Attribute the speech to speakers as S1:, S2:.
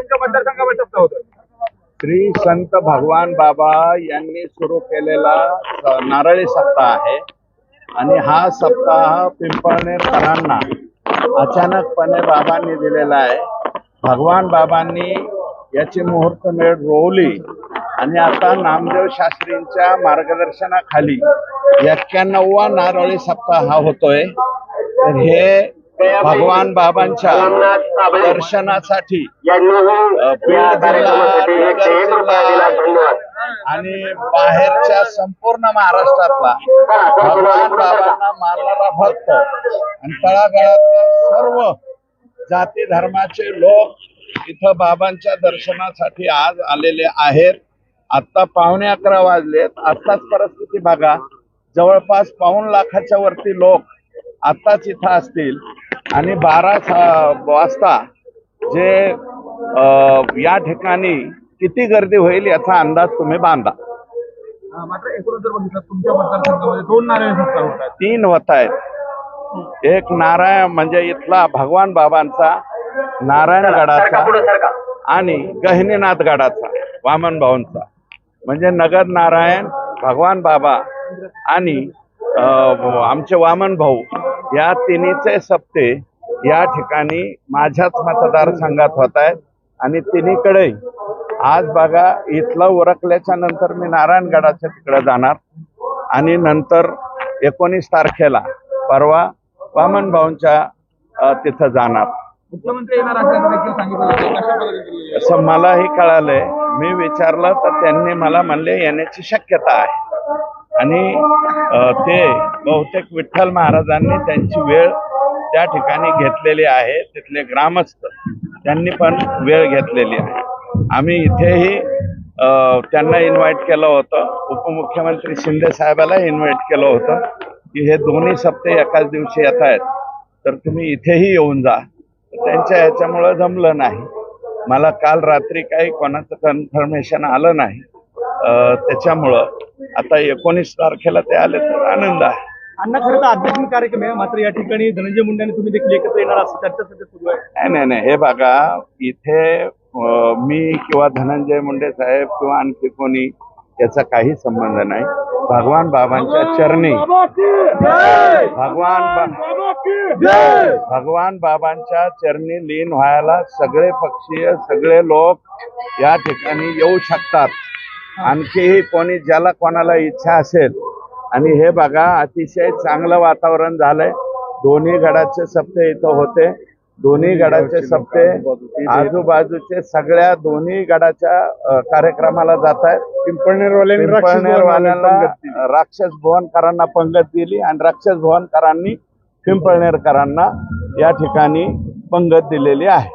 S1: तुमच्या मतदारसंघामध्ये सत्ता होतं.
S2: श्री संत भगवान बाबा यांनी सुरू केलेला नारळी सप्ताह आहे. आणि हा सप्ताह पिंपळनेरकरांना अचानकपणे बाबांनी दिलेला आहे. भगवान बाबांनी याची मुहूर्तमेढ रोवली आणि आता नामदेव शास्त्रींच्या मार्गदर्शनाखाली एक्क्याण्णववा नारळी सप्ताह हा होतोय. तर हे भगवान बाबांच्या दर्शनासाठी आणि बाहेरच्या संपूर्ण महाराष्ट्रातला भगवान बाबांना मानणारा भक्त आणि तळागाळातल्या सर्व जाती धर्माचे लोक इथं बाबांच्या दर्शनासाठी आज आलेले आहेत. आता पावणे अकरा वाजलेत. आत्ताच परिस्थिती बघा. जवळपास पाऊण लाखाच्या वरती लोक आत्ताच इथं असतील. आणि बारा वाजता जे या ठिकाणी किती गर्दी होईल याचा अंदाज तुम्ही बांधा.
S1: अं, मात्र एकूण जर बघितलं तुमच्या मतदारसंघामध्ये दोन नारळी सत्ता होतात
S2: तीन होत आहेत. एक नारायण म्हणजे इथला भगवान बाबांचा नारायणगडाचा आणि गहिनीनाथ गडाचा वामन भाऊंचा. म्हणजे नगर नारायण भगवान बाबा आणि आमचे वामन भाऊ या तिन्हीचे सप्ते या ठिकाणी माझ्याच मतदारसंघात होत आहेत. आणि तिन्हीकडे आज बघा इथलं उरकल्याच्या नंतर मी नारायणगडाच्या तिकडे जाणार. आणि नंतर एकोणीस तारखेला परवा वामन भाऊंच्या तिथं जाणार. असं मलाही कळालंय. मी विचारलं तर त्यांनी मला म्हणले येण्याची शक्यता आहे. आणि ते बहुतेक विठ्ठल महाराजांनी त्यांची वेळ त्या ठिकाणी घेतलेली आहे. तिथले ग्रामस्थ त्यांनी पण वेळ घेतलेली आहे. आम्ही इथेही त्यांना इन्व्हाइट केलं होतं. उपमुख्यमंत्री शिंदे साहेबाला इन्व्हाइट केलं होतं की हे दोन्ही सप्ते एकाच दिवशी येत आहेत. तर तुम्ही इथेही येऊन जा. तर त्यांच्या ह्याच्यामुळं जमलं नाही. मला काल रात्री काही कोणाचं कन्फर्मेशन आलं नाही. त्याच्यामुळं आता एकोणीस तारखेला ते आले तर आनंद आहे.
S1: अण्णा खरं तर आध्यात्मिक कार्यक्रम आहे. मात्र या ठिकाणी धनंजय मुंडे आणि तुम्ही देखील एकत्र येणार असं चर्चा सध्या सुरू आहे.
S2: नाही नाही नाही. हे बघा इथे मी किंवा धनंजय मुंडे साहेब किंवा आणखी कोणी याचा काही संबंध नाही. भगवान बाबांच्या चरणी. भगवान बा- भगवान बाबांच्या चरणी लीन व्हायला सगळे पक्षीय सगळे लोक या ठिकाणी येऊ शकतात. आणखीही कोणी ज्याला कोणाला इच्छा असेल आणि हे बघा अतिशय चांगलं वातावरण झालंय. दोन्ही गडाचे सप्ते इथं होते. दोन्ही गडाचे सप्ते आजूबाजूचे सगळ्या दोन्ही गडाच्या कार्यक्रमाला जात आहेत. पिंपळनेरवाल्यांना राक्षस भुवनकरांना पंगत दिली आणि राक्षस भुवनकरांनी पिंपळनेरकरांना या ठिकाणी पंगत दिलेली आहे.